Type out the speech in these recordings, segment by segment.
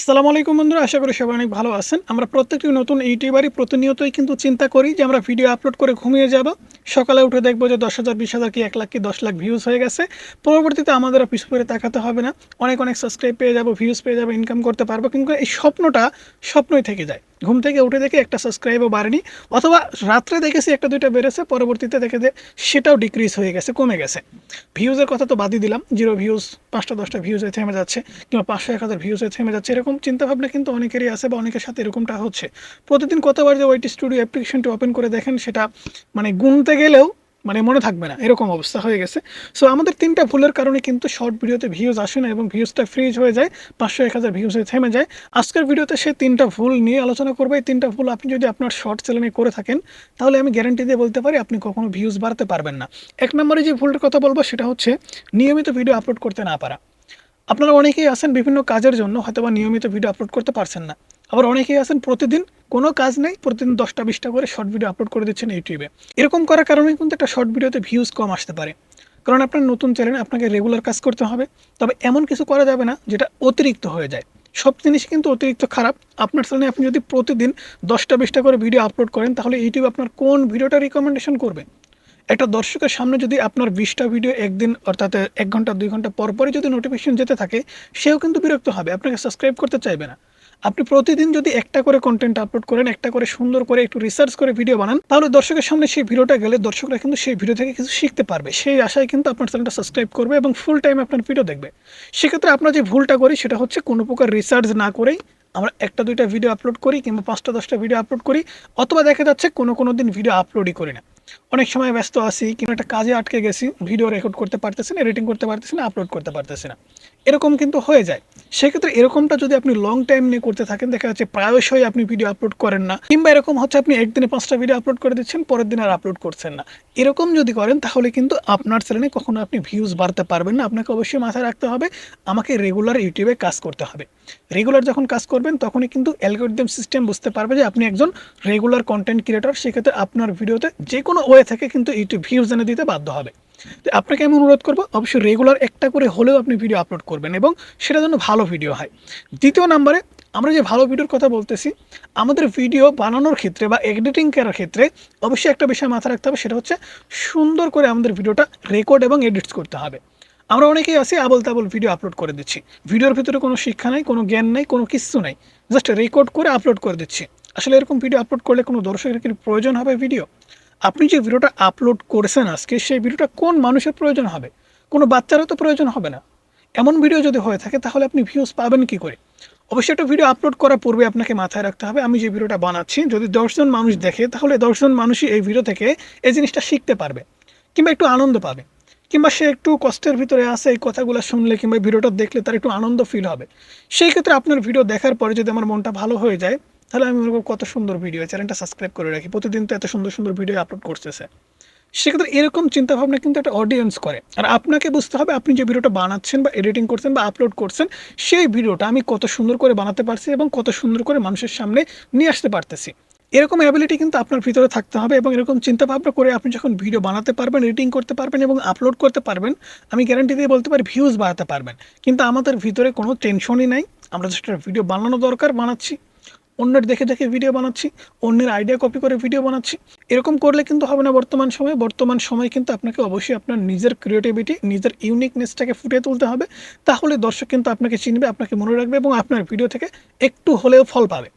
আসসালামু আলাইকুম বন্ধুরা, আশা করি সবাই অনেক ভালো আছেন। আমরা প্রত্যেকটি নতুন ইউটিউবারই প্রতিনিয়তই কিন্তু চিন্তা করি যে আমরা ভিডিও আপলোড করে ঘুমিয়ে যাব। সকালে উঠে দেখব যে দশ হাজার, বিশ হাজার কি এক লাখ কি দশ লাখ ভিউজ হয়ে গেছে। পরবর্তীতে আমাদের পিছু করে তাকাতে হবে না। অনেক অনেক সাবস্ক্রাইব পেয়ে যাব ভিউজ পেয়ে যাব ইনকাম করতে পারব। কিন্তু এই স্বপ্নটা স্বপ্নই থেকে যায়। ঘুম থেকে উঠে দেখে একটা সাবস্ক্রাইবও বাড়েনি, অথবা রাত্রে দেখেছি একটা দুইটা বেড়েছে, পরবর্তীতে দেখে যে সেটাও ডিক্রিজ হয়ে গেছে, কমে গেছে। ভিউজের কথা তো বাদই দিলাম জিরো ভিউজ পাঁচটা, দশটা ভিউজ হয়ে থেমে যাচ্ছে, কিংবা পাঁচশো, এক হাজার হয়ে থেমে যাচ্ছে, এরকম চিন্তাভাবনা কিন্তু অনেকেরই আছে বা অনেকের সাথে এরকমটা হচ্ছে। প্রতিদিন কতবার যে ওয়াইটি স্টুডিও অ্যাপ্লিকেশনটি ওপেন করে দেখেন, সেটা মানে গুনতে গেলেও মানে মনে থাকবে না, এরকম অবস্থা হয়ে গেছে। সো আমাদের তিনটা ভুলের কারণে কিন্তু শর্ট ভিডিওতে ভিউজ আসে না এবং ভিউজটা ফ্রিজ হয়ে যায়, পাঁচশো এক হাজার ভিউজ হয়ে থেমে যায়। আজকের ভিডিওতে সে তিনটা ভুল নিয়ে আলোচনা করব। এই তিনটা ভুল আপনি যদি আপনার শর্ট চ্যানেলে করে থাকেন, তাহলে আমি গ্যারান্টি দিয়ে বলতে পারি আপনি কখনো ভিউজ বাড়াতে পারবেন না। এক নম্বরে যে ভুলটার কথা বলব, সেটা হচ্ছে নিয়মিত ভিডিও আপলোড করতে না পারা। আপনারা অনেকেই আছেন বিভিন্ন কাজের জন্য হয়তো বা নিয়মিত ভিডিও আপলোড করতে পারছেন না। আবার অনেকেই আছেন প্রতিদিন কোনো কাজ নেই, প্রতিদিন দশটা বিশটা করে শর্ট ভিডিও আপলোড করে দিচ্ছেন ইউটিউবে এরকম করার কারণে কিন্তু একটা শর্ট ভিডিওতে ভিউজ কম আসতে পারে। কারণ আপনার নতুন চ্যানেলে আপনাকে রেগুলার কাজ করতে হবে, তবে এমন কিছু করা যাবে না যেটা অতিরিক্ত হয়ে যায়। সব জিনিস কিন্তু অতিরিক্ত খারাপ। আপনার চ্যানেলে আপনি যদি প্রতিদিন দশটা বিশটা করে ভিডিও আপলোড করেন, তাহলে ইউটিউব আপনার কোন ভিডিওটা রিকমেন্ডেশন করবে? একটা দর্শকের সামনে যদি আপনার বিশটা ভিডিও একদিন, অর্থাৎ এক ঘণ্টা, দুই ঘণ্টা পর পরই যদি নোটিফিকেশন যেতে থাকে, সেও কিন্তু বিরক্ত হবে। আপনাকে সাবস্ক্রাইব করতে চাইবে না। আপনি প্রতিদিন যদি একটা করে কন্টেন্ট আপলোড করেন, একটা করে সুন্দর করে একটু রিসার্চ করে ভিডিও বানান, তাহলে দর্শকের সামনে সেই ভিডিওটা গেলে দর্শকরা কিন্তু সেই ভিডিও থেকে কিছু শিখতে পারবে। সেই আশায় কিন্তু আপনার চ্যানেলটা সাবস্ক্রাইব করবে এবং ফুল টাইম আপনার ভিডিও দেখবে। সেক্ষেত্রে আপনার যে ভুলটা করি, সেটা হচ্ছে কোনো প্রকার রিসার্চ না করেই আমরা একটা, দুইটা ভিডিও আপলোড করি কিংবা পাঁচটা, দশটা ভিডিও আপলোড করি, অথবা দেখা যাচ্ছে কোনো কোনো দিন ভিডিও আপলোডই করি না। অনেক সময় ব্যস্ত আছি, কিংবা একটা কাজে আটকে গেছি ভিডিও রেকর্ড করতে পারতেছি না এডিটিং করতে পারতেছি না আপলোড করতে পারতেছি না। এরকম কিন্তু হয়ে যায়। সেক্ষেত্রে এরকমটা যদি আপনি লং টাইম নিয়ে করতে থাকেন, দেখা যাচ্ছে প্রায়শই আপনি ভিডিও আপলোড করেন না, কিংবা এরকম হচ্ছে আপনি একদিনে পাঁচটা ভিডিও আপলোড করে দিচ্ছেন, পরের দিন আর আপলোড করছেন না। এরকম যদি করেন, তাহলে কিন্তু আপনার চ্যানেলে কখনো আপনি ভিউজ বাড়তে পারবেন না। আপনাকে অবশ্যই মাথায় রাখতে হবে, আমাকে রেগুলার ইউটিউবে কাজ করতে হবে। রেগুলার যখন কাজ করবেন, তখনই কিন্তু অ্যালগোরিদম সিস্টেম বুঝতে পারবে যে আপনি একজন রেগুলার কন্টেন্ট ক্রিয়েটর সেক্ষেত্রে আপনার ভিডিওতে যে কোনো ওয়ে থেকে কিন্তু ইউটিউব ভিউজ এনে দিতে বাধ্য হবে। তো আপনাকে আমি অনুরোধ করব, অবশ্যই রেগুলার একটা করে হলেও আপনি ভিডিও আপলোড করবেন এবং সেটা যেন ভালো ভিডিও হয়। দ্বিতীয় নাম্বারে আমরা যে ভালো ভিডিওর কথা বলতেছি, আমাদের ভিডিও বানানোর ক্ষেত্রে বা এডিটিং করার ক্ষেত্রে অবশ্যই একটা বিষয় মাথায় রাখতে হবে, সেটা হচ্ছে সুন্দর করে আমাদের ভিডিওটা রেকর্ড এবং এডিটস করতে হবে। আমরা অনেকেই আছি আবল তাবল ভিডিও আপলোড করে দিচ্ছি। ভিডিওর ভিতরে কোনো শিক্ষা নাই, কোনো জ্ঞান নাই, কোনো কিছু নাই। জাস্ট রেকর্ড করে আপলোড করে দিচ্ছি। আসলে এরকম ভিডিও আপলোড করলে কোনো দর্শকের কি প্রয়োজন হবে ভিডিও আপনি যে ভিডিওটা আপলোড করেছেন আজকে, সেই ভিডিওটা কোন মানুষের প্রয়োজন হবে? কোনো বাচ্চারও তো প্রয়োজন হবে না। এমন ভিডিও যদি হয়ে থাকে, তাহলে আপনি ভিউজ পাবেন কি করে? অবশ্যই একটা ভিডিও আপলোড করার পূর্বে আপনাকে মাথায় রাখতে হবে, আমি যে ভিডিওটা বানাচ্ছি, যদি দশজন মানুষ দেখে, তাহলে দশজন মানুষই এই ভিডিও থেকে এই জিনিসটা শিখতে পারবে, কিংবা একটু আনন্দ পাবে। কিংবা সে একটু কষ্টের ভিতরে আসে এই কথাগুলো শুনলে কিংবা ভিডিওটা দেখলে তার একটু আনন্দ ফিল হবে। সেই ক্ষেত্রে আপনার ভিডিও দেখার পরে যদি আমার মনটা ভালো হয়ে যায়, তাহলে আমি বলব কত সুন্দর ভিডিও চ্যানেলটা সাবস্ক্রাইব করে রাখি। প্রতিদিন তো এত সুন্দর সুন্দর ভিডিও আপলোড করতেছে। সেক্ষেত্রে এরকম চিন্তাভাবনা কিন্তু একটা অডিয়েন্স করে। আর আপনাকে বুঝতে হবে, আপনি যে ভিডিওটা বানাচ্ছেন বা এডিটিং করছেন বা আপলোড করছেন, সেই ভিডিওটা আমি কত সুন্দর করে বানাতে পারছি এবং কত সুন্দর করে মানুষের সামনে নিয়ে আসতে পারতেছি। এরকম অ্যাবিলিটি কিন্তু আপনার ভিতরে থাকতে হবে এবং এরকম চিন্তাভাবনা করে আপনি যখন ভিডিও বানাতে পারবেন এডিটিং করতে পারবেন এবং আপলোড করতে পারবেন, আমি গ্যারান্টি দিয়ে বলতে পারি ভিউজ বাড়াতে পারবেন। কিন্তু আমাদের ভিতরে কোনো টেনশনই নাই। আমরা জাস্ট ভিডিও বানানো দরকার, বানাচ্ছি। অন্যের দেখে দেখে ভিডিও বানাচ্ছি, অন্যের আইডিয়া কপি করে ভিডিও বানাচ্ছি। এরকম করলে কিন্তু হবে না বর্তমান সময়ে। বর্তমান সময়ে কিন্তু আপনাকে অবশ্যই আপনার নিজের ক্রিয়েটিভিটি নিজের ইউনিকনেসটাকে ফুটিয়ে তুলতে হবে। তাহলে দর্শক কিন্তু আপনাকে চিনবে, আপনাকে মনে রাখবে এবং আপনার ভিডিও থেকে একটু হলেও ফল পাবে।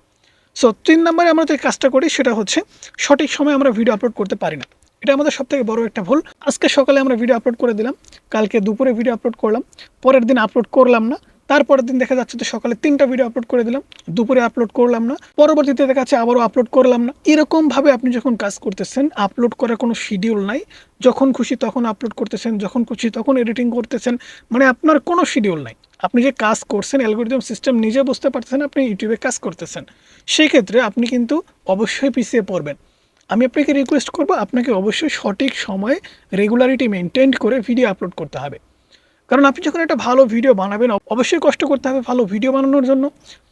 সো তিন নম্বরে আমরা যে কাজটা করি সেটা হচ্ছে সঠিক সময় আমরা ভিডিও আপলোড করতে পারি না। এটা আমাদের সব থেকে বড় একটা ভুল। আজকে সকালে আমরা ভিডিও আপলোড করে দিলাম, কালকে দুপুরে ভিডিও আপলোড করলাম, পরের দিন আপলোড করলাম না, তারপরের দিন দেখা যাচ্ছে যে সকালে তিনটা ভিডিও আপলোড করে দিলাম, দুপুরে আপলোড করলাম না, পরবর্তীতে দেখা যাচ্ছে আবারও আপলোড করলাম না। এরকমভাবে আপনি যখন কাজ করতেছেন আপলোড করার কোনো শিডিউল নাই, যখন খুশি তখন আপলোড করতেছেন, যখন খুশি তখন এডিটিং করতেছেন মানে আপনার কোনো শিডিউল নাই। আপনি যে কাজ করছেন অ্যালগোরিদম সিস্টেম নিজে বুঝতে পারতেছেন, আপনি ইউটিউবে কাজ করতেছেন। সেই ক্ষেত্রে আপনি কিন্তু অবশ্যই পিছিয়ে পড়বেন। আমি আপনাকে রিকোয়েস্ট করব, আপনাকে অবশ্যই সঠিক সময়ে রেগুলারিটি মেনটেন করে ভিডিও আপলোড করতে হবে। কারণ আপনি যখন একটা ভালো ভিডিও বানাবেন অবশ্যই কষ্ট করতে হবে ভালো ভিডিও বানানোর জন্য।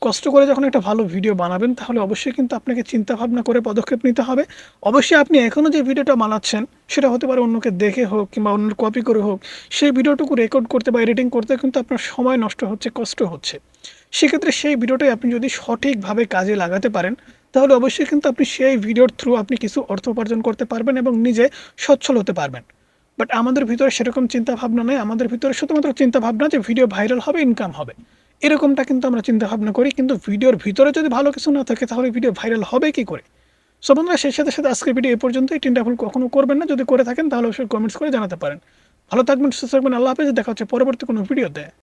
কষ্ট করে যখন একটা ভালো ভিডিও বানাবেন, তাহলে অবশ্যই কিন্তু আপনাকে চিন্তা ভাবনা করে পদক্ষেপ নিতে হবে। অবশ্যই আপনি এখনও যে ভিডিওটা বানাচ্ছেন, সেটা হতে পারে অন্যকে দেখে হোক কিংবা অন্যের কপি করে হোক, সেই ভিডিওটুকু রেকর্ড করতে বা এডিটিং করতে কিন্তু আপনার সময় নষ্ট হচ্ছে, কষ্ট হচ্ছে। সেক্ষেত্রে সেই ভিডিওটাই আপনি যদি সঠিকভাবে কাজে লাগাতে পারেন, তাহলে অবশ্যই কিন্তু আপনি সেই ভিডিওর থ্রু আপনি কিছু অর্থ উপার্জন করতে পারবেন এবং নিজে সচ্ছল হতে পারবেন। বাট আমাদের ভিতরে সেরকম চিন্তা ভাবনা নেই। আমাদের ভিতরে শুধুমাত্র চিন্তা ভাবনা যে ভিডিও ভাইরাল হবে ইনকাম হবে। এরকমটা কিন্তু আমরা চিন্তা ভাবনা করি, কিন্তু ভিডিওর ভিতরে যদি ভালো কিছু না থাকে, তাহলে ভিডিও ভাইরাল হবে কি করে? সো বন্ধুরা, সেই সাথে সাথে আজকের ভিডিও এ পর্যন্ত এই তিনটা ভুল কখনো করবেন না। যদি করে থাকেন, তাহলে অবশ্যই কমেন্টস করে জানাতে পারেন। ভালো থাকবেন, সুস্থ থাকবেন। আল্লাহ হাফেজ। দেখা হচ্ছে পরবর্তী কোনো ভিডিওতে